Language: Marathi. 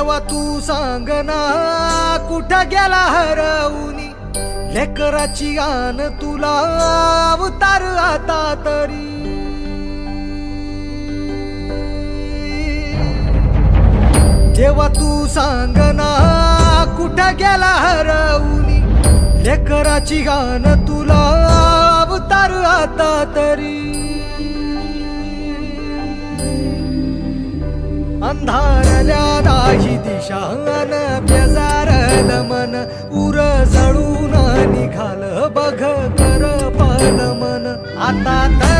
देवा तू सांगना कुठं गेला हरवूनी? लेकराची आन तुला अवतार आता तरी. देवा तू सांगना कुठं गेला हरवूनी? लेकराची गान तुला अवतार आता तरी. अंधारल्या आता तर